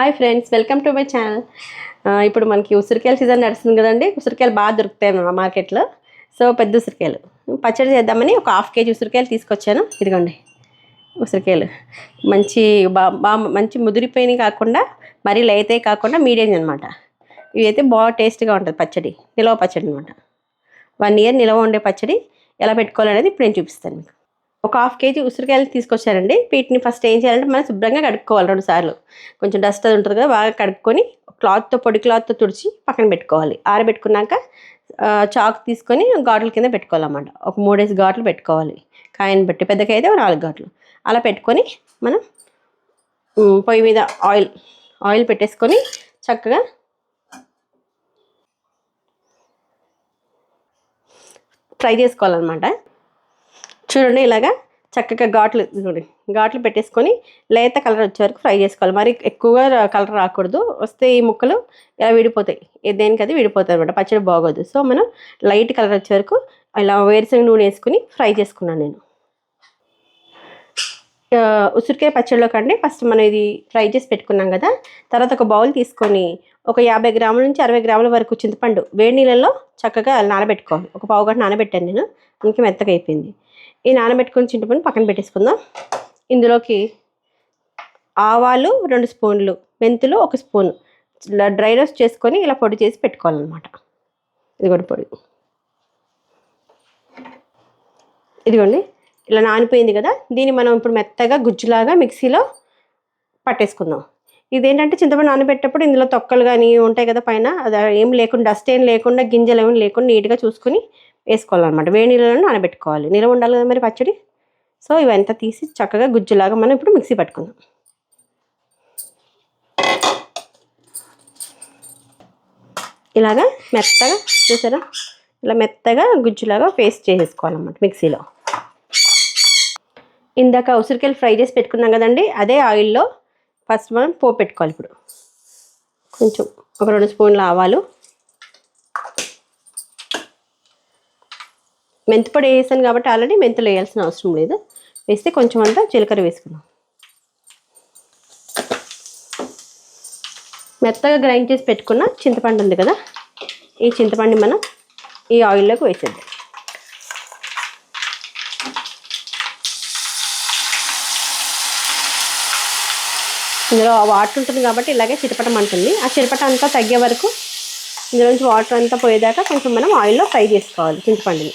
Hi friends welcome to my channel. ఇప్పుడు మనకి ఉసిరికాయల సీజన్ నడుస్తుంది కదండి ఉసిరికాయలు బాగా దొరుకుతాయి మా మార్కెట్లో. సో పెద్ద ఉసిరికాయలు. పచ్చడి చేద్దామని ఒక హాఫ్ కేజీ ఉసిరికాయలు తీసుకొచ్చాను. ఇదిగోండి ఉసిరికాయలు. మంచి బా బా మంచి ముదిరిపోయినవి కాకుండా మరీ లైతే కాకుండా మీడియం అనమాట. ఇవి అయితే బాగా టేస్ట్గా ఉంటుంది పచ్చడి నిలవ పచ్చడి అనమాట. వన్ ఇయర్ నిలవ ఉండే పచ్చడి ఎలా పెట్టుకోవాలనేది ఇప్పుడు నేను చూపిస్తాను మీకు. ఒక హాఫ్ కేజీ ఉసిరికాయలు తీసుకొచ్చారండి. వీటిని ఫస్ట్ ఏం చేయాలంటే మనం శుభ్రంగా కడుక్కోవాలి రెండు సార్లు. కొంచెం డస్ట్ అది ఉంటుంది కదా బాగా కడుక్కొని క్లాత్తో పొడి క్లాత్తో తుడిచి పక్కన పెట్టుకోవాలి. ఆరబెట్టుకున్నాక చాక్ తీసుకొని ఘాట్ల కింద పెట్టుకోవాలన్నమాట. ఒక మూడేసి ఘాట్లు పెట్టుకోవాలి. కాయని బట్టి పెద్దగా అయితే నాలుగు ఘాట్లు. అలా పెట్టుకొని మనం పొయ్యి మీద ఆయిల్ ఆయిల్ పెట్టేసుకొని చక్కగా ఫ్రై చేసుకోవాలన్నమాట. చూడండి ఇలాగా చక్కగా ఘాట్లు చూడండి ఘాట్లు పెట్టేసుకొని లేత కలర్ వచ్చే వరకు ఫ్రై చేసుకోవాలి. మరి ఎక్కువగా కలర్ రాకూడదు. వస్తే ఈ ముక్కలు ఇలా విడిపోతాయి. దేనికి అది విడిపోతాయి అనమాట పచ్చడి బాగోదు. సో మనం లైట్ కలర్ వచ్చే వరకు ఇలా వేరుశనగ నూనె వేసుకుని ఫ్రై చేసుకున్నాను నేను. ఉసిరికాయ పచ్చడిలో కంటే ఫస్ట్ మనం ఇది ఫ్రై చేసి పెట్టుకున్నాం కదా తర్వాత ఒక బౌల్ తీసుకొని ఒక యాభై గ్రాముల నుంచి అరవై గ్రాముల వరకు చింతపండు వేడి నీళ్ళల్లో చక్కగా నానబెట్టుకోవాలి. ఒక పావు గంట నానబెట్టాను నేను. ఇంక మెత్తగా అయిపోయింది. ఈ నానబెట్టుకుని చింతపండు పక్కన పెట్టేసుకుందాం. ఇందులోకి ఆవాలు రెండు స్పూన్లు మెంతులు ఒక స్పూన్. డ్రై రోస్ట్ చేసుకొని ఇలా పొడి చేసి పెట్టుకోవాలన్నమాట. ఇదిగోండి పొడి. ఇదిగోండి ఇలా నానిపోయింది కదా దీన్ని మనం ఇప్పుడు మెత్తగా గుజ్జులాగా మిక్సీలో పట్టేసుకుందాం. ఇదేంటంటే చింతపండు నానబెట్టేటప్పుడు ఇందులో తొక్కలు కానీ ఉంటాయి కదా పైన అది ఏం లేకుండా డస్ట్ ఏం లేకుండా గింజలు ఏమి లేకుండా నీట్గా చూసుకుని వేసుకోవాలన్నమాట. వేడి నీళ్ళలో నానబెట్టుకోవాలి. నిలవ ఉండాలి కదా మరి పచ్చడి? సో ఇవంతా తీసి చక్కగా గుజ్జులాగా మనం ఇప్పుడు మిక్సీ పట్టుకుందాం. ఇలాగా మెత్తగా చూసారా? ఇలా మెత్తగా గుజ్జులాగా పేస్ట్ చేసేసుకోవాలన్నమాట మిక్సీలో. ఇందాక ఉసిరికాయలు ఫ్రై చేసి పెట్టుకున్నాం కదండి అదే ఆయిల్లో ఫస్ట్ మనం పోపు పెట్టుకోవాలి ఇప్పుడు. కొంచెం ఒక రెండు స్పూన్ల ఆవాలు మెంతిపొడి వేసాను కాబట్టి ఆల్రెడీ మెంతులు వేయాల్సిన అవసరం లేదు. వేస్తే కొంచెం అంతా జీలకర్ర వేసుకుందాం. మెత్తగా గ్రైండ్ చేసి పెట్టుకున్న చింతపండు ఉంది కదా ఈ చింతపండు మనం ఈ ఆయిల్లోకి వేసేద్దాం. ఇందులో వాటర్ ఉంటుంది కాబట్టి ఇలాగే చిటపటం అంటుంది. ఆ చిటపట అంతా తగ్గే వరకు ఇందులో నుంచి వాటర్ అంతా పోయేదాకా కొంచెం మనం ఆయిల్లో ఫ్రై చేసుకోవాలి చింతపండుని.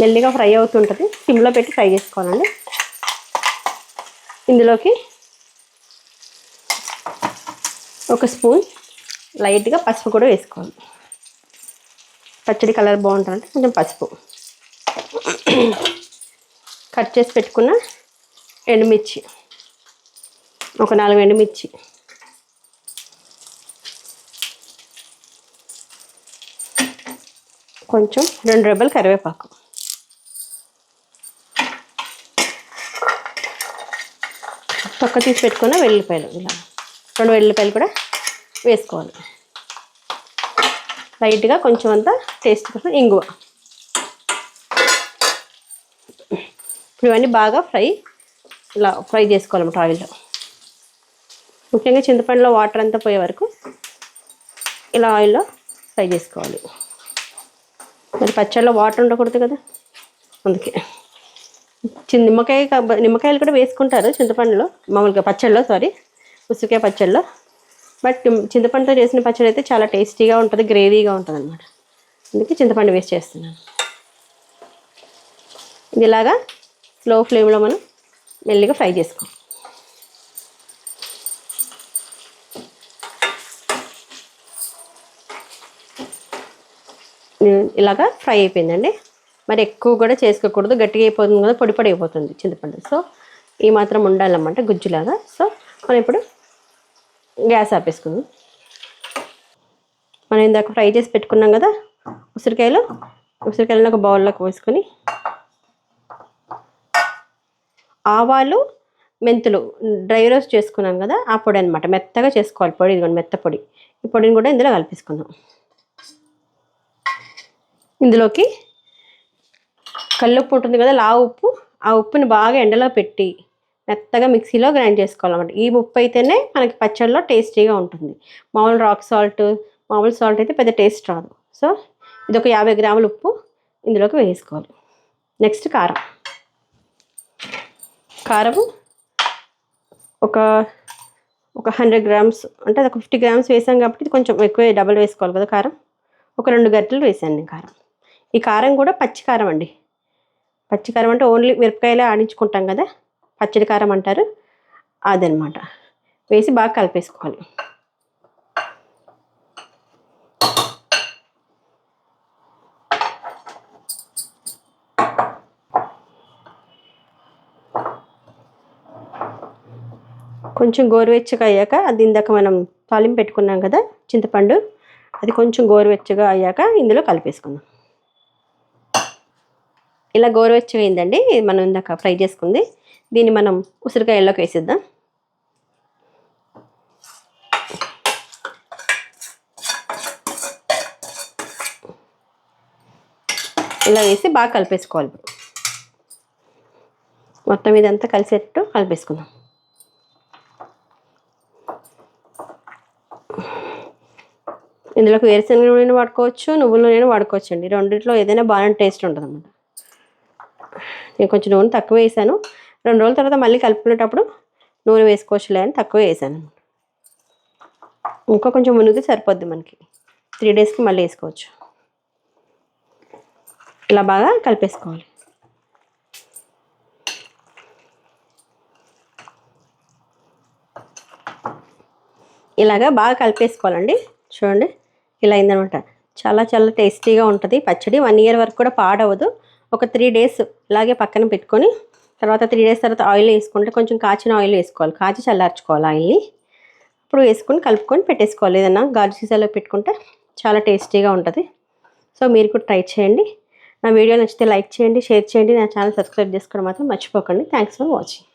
మెల్లిగా ఫ్రై అవుతుంటుంది. సిమ్లో పెట్టి ఫ్రై చేసుకోవాలండి. ఇందులోకి ఒక స్పూన్ లైట్గా పసుపు కూడా వేసుకోవాలి. పచ్చడి కలర్ బాగుంటుంది కొంచెం పసుపు. కట్ చేసి పెట్టుకున్న ఎండుమిర్చి. ఒక నాలుగు ఎండుమిర్చి. కొంచెం రెండు రెబ్బలు కరివేపాకు. తొక్క తీసి పెట్టుకున్న వెల్లిపాయలు ఇలా. రెండు వెల్లిపాయలు కూడా వేసుకోవాలి. లైట్గా కొంచెం అంతా టేస్ట్ కోసం ఇంగువ. ఇప్పుడు ఇవన్నీ బాగా ఫ్రై ఇలా ఫ్రై చేసుకోవాలన్నమాట ఆయిల్లో. ముఖ్యంగా చింతపండులో వాటర్ అంతా పోయే వరకు ఇలా ఆయిల్లో ఫ్రై చేసుకోవాలి. మరి పచ్చళ్ళలో వాటర్ ఉండకూడదు కదా? అందుకే. చిన్న నిమ్మకాయ నిమ్మకాయలు కూడా వేసుకుంటారు చింతపండులో మామూలుగా పచ్చళ్ళలో సారీ ఉసిరికాయ పచ్చళ్ళలో బట్ చింతపండుతో చేసిన పచ్చడి అయితే చాలా టేస్టీగా ఉంటుంది గ్రేవీగా ఉంటుంది అనమాట అందుకే చింతపండు వేస్ట్ చేస్తున్నాను. ఇది ఇలాగా స్లో ఫ్లేమ్లో మనం మెల్లిగా ఫ్రై చేసుకో. ఇలాగా ఫ్రై అయిపోయిందండి. మరి ఎక్కువ కూడా చేసుకోకూడదు గట్టిగా అయిపోతుంది కదా పొడి పొడి అయిపోతుంది చింతపండు. సో ఈ మాత్రం ఉండాలన్నమాట గుజ్జులాగా. సో మనం ఇప్పుడు గ్యాస్ ఆపేసుకుందాం. మనం ఇందాక ఫ్రై చేసి పెట్టుకున్నాం కదా ఉసిరికాయలు. ఉసిరికాయలను ఒక బౌల్లోకి పోసుకొని ఆవాలు మెంతులు డ్రై రోస్ట్ చేసుకున్నాం కదా ఆ పొడి అనమాట మెత్తగా చేసుకోవాలి పొడి ఇదిగోండి మెత్త పొడి. ఈ పొడిని కూడా ఇందులో కలిపేసుకుందాం. ఇందులోకి కల్లుప్పు ఉంటుంది కదా లావు ఉప్పు. ఆ ఉప్పుని బాగా ఎండలో పెట్టి మెత్తగా మిక్సీలో గ్రైండ్ చేసుకోవాలన్నమాట. ఈ ఉప్పు అయితేనే మనకి పచ్చడిలో టేస్టీగా ఉంటుంది. మామూలు రాక్ సాల్ట్ మామూలు సాల్ట్ అయితే పెద్ద టేస్ట్ రాదు. సో ఇది ఒక యాభై గ్రాముల ఉప్పు ఇందులోకి వేసుకోవాలి. నెక్స్ట్ కారం. కారము ఒక ఒక హండ్రెడ్ గ్రామ్స్ అంటే అది ఒక ఫిఫ్టీ గ్రామ్స్ వేసాం కాబట్టి ఇది కొంచెం ఎక్కువ డబల్ వేసుకోవాలి కదా కారం. ఒక రెండు గంటలు వేసాను నేను కారం. ఈ కారం కూడా పచ్చి కారం అండి. పచ్చికారం అంటే ఓన్లీ మిరపకాయలే ఆడించుకుంటాం కదా పచ్చడి కారం అంటారు అదనమాట. వేసి బాగా కలిపేసుకోవాలి. కొంచెం గోరువెచ్చగా అయ్యాక అది ఇందాక మనం తాలింపు పెట్టుకున్నాం కదా చింతపండు అది కొంచెం గోరువెచ్చగా అయ్యాక ఇందులో కలిపేసుకుందాం. ఇలా గోరువెచ్చగా అయిందండి మనం ఇందాక ఫ్రై చేసుకుంది. దీన్ని మనం ఉసిరికాయల్లోకి వేసేద్దాం. ఇలా వేసి బాగా కలిపేసుకోవాలి ఇప్పుడు. మొత్తం ఇదంతా కలిసేటట్టు కలిపేసుకుందాం. ఇందులోకి వేరుశనగ నూనె వాడుకోవచ్చు నువ్వుల నూనె వాడుకోవచ్చు అండి రెండిట్లో ఏదైనా బాగానే టేస్ట్ ఉంటుంది అన్నమాట నేను కొంచెం నూనె తక్కువ వేసాను. రెండు రోజుల తర్వాత మళ్ళీ కలుపుకునేటప్పుడు నూనె వేసుకోవచ్చులే అని తక్కువ వేసాను. ఇంకా కొంచెం మునిగి సరిపోద్ది మనకి. త్రీ డేస్కి మళ్ళీ వేసుకోవచ్చు. ఇలా బాగా కలిపేసుకోవాలి. ఇలాగా బాగా కలిపేసుకోవాలండి. చూడండి ఇలా అయిందనమాట. చాలా చాలా టేస్టీగా ఉంటుంది. పచ్చడి వన్ ఇయర్ వరకు కూడా పాడవదు. ఒక త్రీ డేస్ ఇలాగే పక్కన పెట్టుకొని తర్వాత త్రీ డేస్ తర్వాత ఆయిల్ వేసుకుంటే కొంచెం కాచిన ఆయిల్ వేసుకోవాలి. కాచి చల్లార్చుకోవాలి ఆయిల్ని ఇప్పుడు వేసుకొని కలుపుకొని పెట్టేసుకోవాలి. ఏదన్నా గాజు సీసాలో పెట్టుకుంటే చాలా టేస్టీగా ఉంటుంది. సో మీరు కూడా ట్రై చేయండి. నా వీడియో నచ్చితే లైక్ చేయండి షేర్ చేయండి. నా ఛానల్ సబ్స్క్రైబ్ చేసుకోవడం మాత్రం మర్చిపోకండి. Thanks for watching